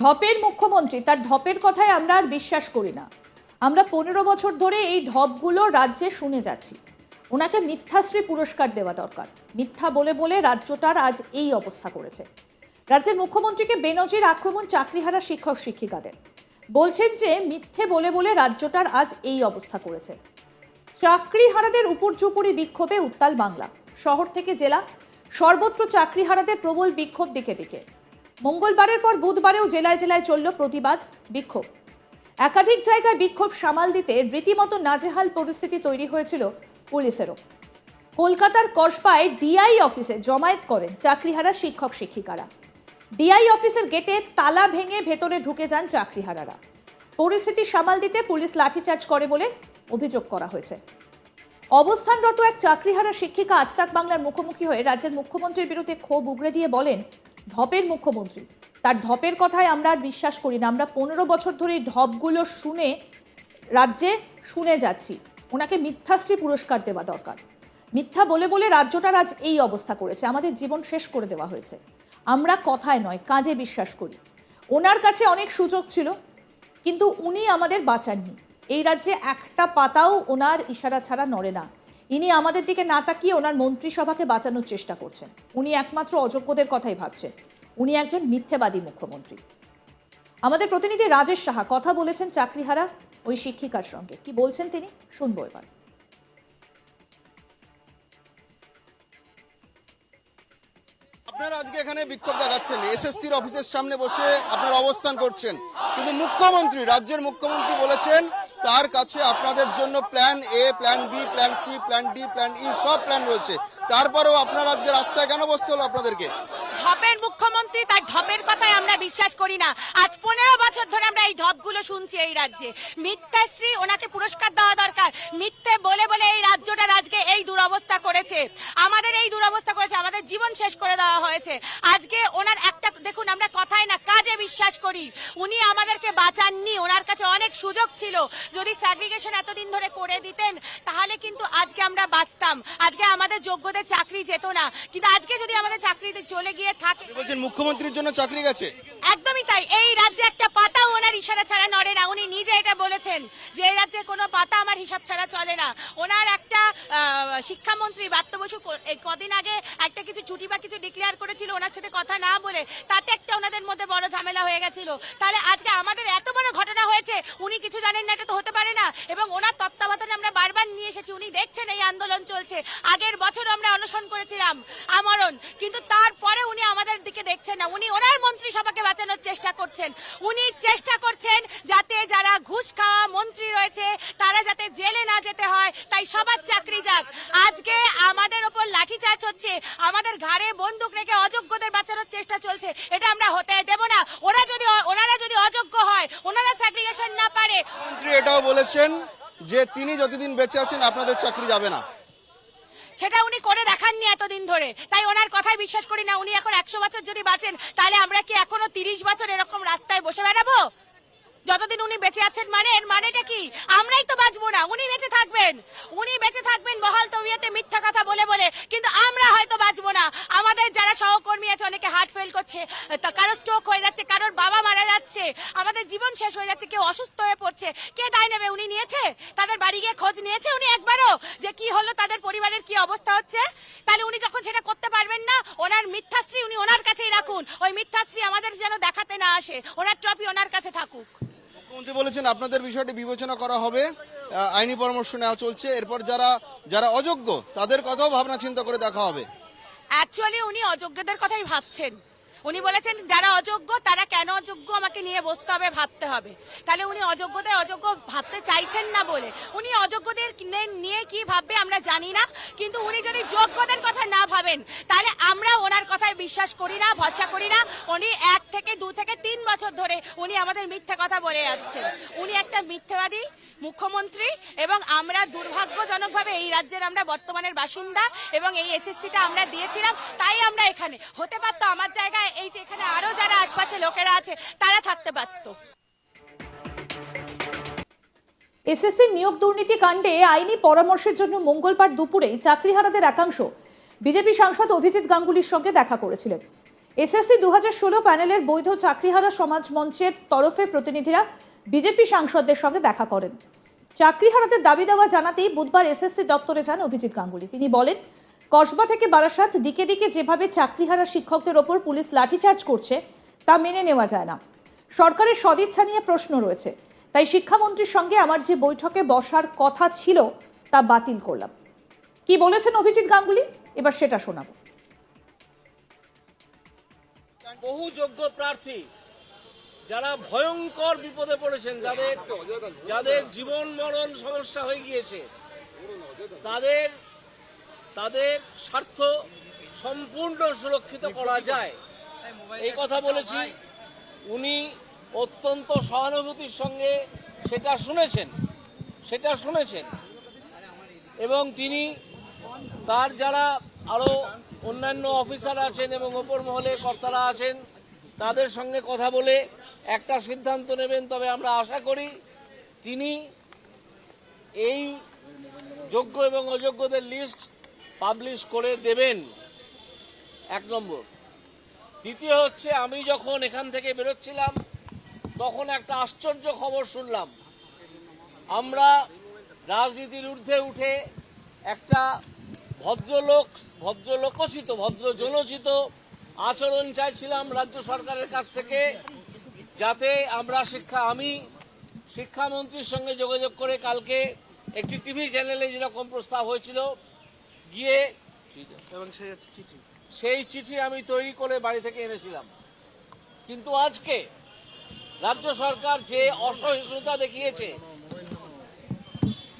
ঢপের মুখ্যমন্ত্রী, তার ঢপের কথায় আমরা আর বিশ্বাস করি না। আমরা পনেরো বছর ধরে এই ঢপগুলো রাজ্যে শুনে যাচ্ছি। ওনাকে মিথ্যাশ্রী পুরস্কার দেওয়া দরকার। মিথ্যা বলে বলে রাজ্যটার আজ এই অবস্থা করেছে। রাজ্যের মুখ্যমন্ত্রীকে বেনজির আক্রমণ চাকরিহারা শিক্ষক শিক্ষিকাদের। বলছেন যে মিথ্যে বলে বলে রাজ্যটার আজ এই অবস্থা করেছে। চাকরিহারাদের উপর্যুপরি বিক্ষোভে উত্তাল বাংলা। শহর থেকে জেলা সর্বত্র চাকরিহারাদের প্রবল বিক্ষোভ দিকে দিকে। মঙ্গলবারের পর বুধবারেও জেলায় জেলায় চলল প্রতিবাদ, বিক্ষোভ। একাধিক জায়গায় বিক্ষোভ সামাল দিতে রীতিমতো নাজেহাল পরিস্থিতি তৈরি হয়েছিল পুলিশেরও। কলকাতার কসবায় ডিআই অফিসে জমায়েত করেন চাকরিহারা শিক্ষক শিক্ষিকারা। ডিআই অফিসের গেটে তালা ভেঙে ভেতরে ঢুকে যান চাকরিহারারা। পরিস্থিতি সামাল দিতে পুলিশ লাঠিচার্জ করে বলে অভিযোগ করা হয়েছে। অবস্থানরত এক চাকরিহারা শিক্ষিকা আজ তাক বাংলার মুখোমুখি হয়ে রাজ্যের মুখ্যমন্ত্রীর বিরুদ্ধে ক্ষোভ উগরে দিয়ে বলেন ঢপের মুখ্যমন্ত্রী। তার ঢপের কথায় আমরা আর বিশ্বাস করি না। আমরা পনেরো বছর ধরে ঢপগুলো শুনে রাজ্যে শুনে যাচ্ছি। ওনাকে মিথ্যাশ্রী পুরস্কার দেওয়া দরকার। মিথ্যা বলে বলে রাজ্যটার আজ এই অবস্থা করেছে। আমাদের জীবন শেষ করে দেওয়া হয়েছে। আমরা কথায় নয়, কাজে বিশ্বাস করি। ওনার কাছে অনেক সুযোগ ছিল, কিন্তু উনি আমাদের বাঁচাননি। এই রাজ্যে একটা পাতাও ওনার ইশারা ছাড়া নড়ে না। ইনি আমাদের দিকে না তাকিয়ে ওনার মন্ত্রিসভাকে বাঁচানোর চেষ্টা করছেন। উনি একমাত্র অযোগ্যদের কথাই ভাবছেন। উনি একজন মিথ্যেবাদী মুখ্যমন্ত্রী। আমাদের প্রতিনিধি রাজেশ সাহা কথা বলেছেন চাকরিহারা ওই শিক্ষিকার সঙ্গে। কি বলছেন তিনি? শুনব এবার। আপনারা আজকে এখানে বিক্ষোভ দেখাচ্ছেন। এসএসসির অফিসের সামনে বসে আপনারা অবস্থান করছেন। কিন্তু মুখ্যমন্ত্রী, রাজ্যের মুখ্যমন্ত্রী বলেছেন তার কাছে আপনাদের জন্য plan A plan B plan C plan D plan E সব প্ল্যান রয়েছে। তারপরেও আপনারা আজকে রাস্তায় কেন বসতে হলো আপনাদেরকে? ঢপের মুখ্যমন্ত্রী তার ঢপের কথায় আমরা বিশ্বাস করি না। আজ পনেরো বছর ধরে আমরা এই ঢপগুলো শুনছি এই রাজ্যে। মিথ্যাশ্রী ওনাকে পুরস্কার দেওয়া দরকার। মিথ্যে বলে বলে এই রাজ্যটার আজকে এই দুরবস্থা করেছে। আমাদের এই দুরবস্থা করেছে, আমাদের জীবন শেষ করে দেওয়া হয়েছে। আজকে ওনার একটা, দেখুন, আমরা কথায় না, কাজে বিশ্বাস করি। উনি আমাদেরকে বাঁচাননি, ওনার কাছে অনেক সুযোগ ছিল। যদি স্যাগ্রিগেশন এতদিন ধরে করে দিতেন তাহলে কিন্তু আজকে আমরা বাঁচতাম। আজকে আমাদের যোগ্যদের চাকরি যেত না। কিন্তু আজকে যদি আমাদের চাকরিতে চলে গিয়ে থাকে বলছেন মুখ্যমন্ত্রীর জন্য চাকরি গেছে। একদমই তাই। এই রাজ্যে একটা পাতাও ওনার ইশারা ছাড়া নড়ে না। উনি নিজে এটা বলেছেন যে এই রাজ্যে কোনো পাতা আমার হিসাব ছাড়া চলে না। ওনার একটা শিক্ষামন্ত্রী বাত্য বসু কদিন আগে একটা কিছু ছুটি বা কিছু ডিক্লেয়ার করেছিল ওনার সাথে কথা না বলে তাতে একটা ওনাদের মধ্যে বড় ঝামেলা হয়ে গেছিল। তাহলে আজকে আমাদের এত বড় ঘটনা হয়েছে। উনি কিছু জানেন না, এটা তো হতে পারে না। এবং ওনার তত্ত্বাবধানে আমরা বারবার নিয়ে এসেছি। উনি দেখছেন এই আন্দোলন চলছে। আগের বছর আমরা অনশন করেছিলাম, আমরণ। কিন্তু তারপরে উনি আমাদের দিকে দেখছেন না। উনি ওনার মন্ত্রিসভাকে বাঁচানোর চেষ্টা করছেন। উনি চেষ্টা করছেন যাতে যারা ঘুষ খাওয়া মন্ত্রী রয়েছে, তারা যাতে জেলে না যেতে হয়। তাই সবার চাকরি যাক। আজকে আমাদের ওপর লাঠিচার্জ হচ্ছে। আমাদের ঘাড়ে বন্দুক রেখে অযোগ্যদের বাঁচানোর চেষ্টা চলছে। এটা আমরা হতে দেব না। ওরা যদি ওনারা যদি অযোগ্য হয়, ওনারা স্যাগ্রিগেশন না পারে। মন্ত্রী এটাও বলেছেন যে তিনি যতদিন বেঁচে আছেন আপনাদের চাকরি যাবে না। সেটা উনি করে দেখাননি এতদিন ধরে। তাই ওনার কথায় বিশ্বাস করি না উনি এখন একশো বছর যদি বাঁচেন তাহলে আমরা কি এখনও তিরিশ বছর এরকম রাস্তায় বসে বেড়াবো? যতদিন উনি বেঁচে আছেন মানে এর মানেটা কি? আমরাই তো বাঁচবো না উনি বেঁচে থাকবেন। উনি বেঁচে থাকবেন বহাল তবিয়তে মিথ্যা কথা বলে বলে, কিন্তু আমরা হয়তো বাঁচবো না। আমাদের যারা সহকর্মী আছে, অনেকে হার্ট ফেল করছে কারও স্ট্রোক হয়ে যাচ্ছে, কারোর বাবা মারা যাচ্ছে, আমাদের জীবন শেষ হয়ে যাচ্ছে, কেউ অসুস্থ হয়ে পড়ছে। কে দায় নেবে? উনি নিয়েছে? তাদের বাড়ি গিয়ে খোঁজ নিয়েছে উনি একবারও? যে কি হলো, তাদের পরিবারের কি অবস্থা হচ্ছে? তাহলে উনি যখন সেটা করতে পারবেন না, ওনার মিথ্যাশ্রী উনি ওনার কাছেই রাখুন। ওই মিথ্যাশ্রী আমাদের যেন দেখাতে না আসে। ওনার ট্রফি ওনার কাছে থাকুক। মুখ্যমন্ত্রী বলেছেন, আপনাদের বিষয়টি বিবেচনা করা হবে। আইনি পরামর্শ নেওয়া চলছে। এরপর যারা যারা অযোগ্য, তাদের কথাও ভাবনা চিন্তা করে দেখা হবে। অ্যাকচুয়ালি উনি অযোগ্যদের কথাই ভাবছেন। উনি বলেছেন, যারা অযোগ্য, তারা কেন অযোগ্য? আমাকে নিয়ে বসতে হবে, ভাবতে হবে। তাহলে উনি অযোগ্যদের অযোগ্য ভাবতে চাইছেন না বলে। উনি অযোগ্যদের নিয়ে কি ভাববে আমরা জানি না, কিন্তু উনি যদি যোগ্যদের কথা না ভাবেন, তাহলে আমরা ওনার কথায় বিশ্বাস করি না, ভরসা করি না। উনি এক থেকে দু থেকে তিন বছর ধরে উনি আমাদের মিথ্যা কথা বলে যাচ্ছেন। উনি একটা মিথ্যাবাদী মুখ্যমন্ত্রী এবং আমরা দুর্ভাগ্যজনকভাবে এই রাজ্যের আমরা বর্তমানের বাসিন্দা এবং এই এসএসসিটা আমরা দিয়েছিলাম, তাই আমরা এখানে। হতে পারতো আমার জায়গায় এই যে এখানে আরও যারা আশপাশে লোকেরা আছে, তারা থাকতে পারতো। এসএসসি নিয়োগ দুর্নীতি কাণ্ডে আইনি পরামর্শের জন্য মঙ্গলবার দুপুরে চাকরিহারাদের একাংশ বিজেপি সাংসদ অভিজিৎ গাঙ্গুলির সঙ্গে দেখা করেছিলেন। এসএসসি দু হাজার ষোলো প্যানেলের বৈধ চাকরিহারা সমাজ মঞ্চের তরফে প্রতিনিধিরা বিজেপি সাংসদদের সঙ্গে দেখা করেন। চাকরিহারাদের দাবি দেওয়া জানাতেই বুধবার এসএসসি দপ্তরে যান অভিজিৎ গাঙ্গুলি। তিনি বলেন, কসবা থেকে বারাসাত দিকে দিকে যেভাবে চাকরিহারা শিক্ষকদের ওপর পুলিশ লাঠিচার্জ করছে, তা মেনে নেওয়া যায় না। সরকারের সদিচ্ছা নিয়ে প্রশ্ন রয়েছে। তাই শিক্ষামন্ত্রীর সঙ্গে আমার যে বৈঠকে বসার কথা ছিল, তা বাতিল করলাম। কি বলেছেন অভিজিৎ গাঙ্গুলি? এবার সেটা শোনাবো। বহু যোগ্য প্রার্থী যারা ভয়ঙ্কর বিপদে পড়েছেন, যাদের যাদের জীবন মরণ সমস্যা হয়ে গিয়েছে, তাদের তাদের স্বার্থ সম্পূর্ণ সুরক্ষিত করা যায়। এই কথা বলেছি। উনি অত্যন্ত সহানুভূতির সঙ্গে সেটা শুনেছেন। সেটা শুনেছেন। এবং তিনি তার যারা আরও অন্যান্য অফিসার আছেন এবং ওপর মহলে কর্তারা আছেন, তাদের সঙ্গে কথা বলে একটা সিদ্ধান্ত নেবেন, তবে আমরা আশা করি তিনি এই যোগ্য এবং অযোগ্যদের লিস্ট পাবলিশ করে দেবেন। এক নম্বর। দ্বিতীয় হচ্ছে, আমি যখন এখান থেকে বেরোচ্ছিলাম, তখন একটা আশ্চর্য খবর শুনলাম। আমরা রাজনীতির ঊর্ধ্বে উঠে একটা ভদ্রলোক ভদ্রলোকোচিত ভদ্র জনচিত আচরণ চাইছিলাম রাজ্য সরকারের কাছ থেকে। যাতে আমরা শিক্ষা আমি শিক্ষামন্ত্রীর সঙ্গে যোগাযোগ করে কালকে একটি টিভি চ্যানেলে যেরকম প্রস্তাব হয়েছিল গিয়ে সেই চিঠি আমি তৈরি করে বাড়ি থেকে এনেছিলাম। কিন্তু আজকে রাজ্য সরকার যে অসহিষ্ণুতা দেখিয়েছে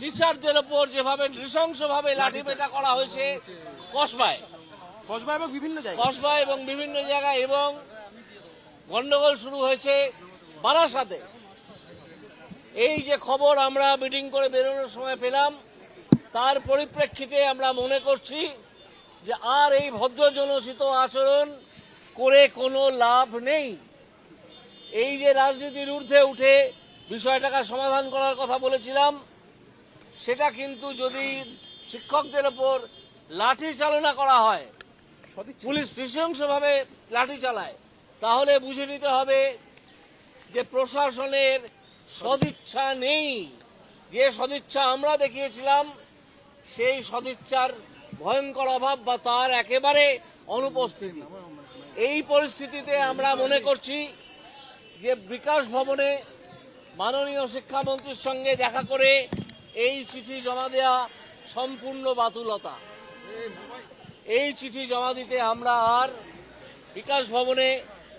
টিচারদের ওপর যেভাবে নৃশংসভাবে লাঠিপেটা করা হয়েছে কসবায়। কসবা এবং বিভিন্ন জায়গায়। কসবায় এবং বিভিন্ন জায়গায় এবং গন্ডগোল শুরু হয়েছে বারাসাতে। এই যে খবর আমরা মিটিং করে বেরোনোর সময় পেলাম তার পরিপ্রেক্ষিতে আমরা মনে করছি যে আর এই ভদ্র জনচিত আচরণ করে কোনো লাভ নেই। এই যে রাজনীতির ঊর্ধ্বে উঠে বিষয়টাকে সমাধান করার কথা বলেছিলাম সেটা কিন্তু যদি শিক্ষকদের ওপর লাঠি চালনা করা হয় পুলিশ নৃশংসভাবে লাঠি চালায় তাহলে বুঝে নিতে হবে যে প্রশাসনের সদিচ্ছা নেই। যে সদিচ্ছা আমরা দেখিয়েছিলাম, সেই সদিচ্ছার ভয়ঙ্কর অভাব বা তার একেবারে অনুপস্থিতি। এই পরিস্থিতিতে আমরা মনে করছি যে বিকাশ ভবনে মাননীয় শিক্ষামন্ত্রীর সঙ্গে দেখা করে এই চিঠি জমা দেওয়া সম্পূর্ণ বাতুলতা। এই চিঠি জমা দিতে আমরা আর বিকাশ ভবনে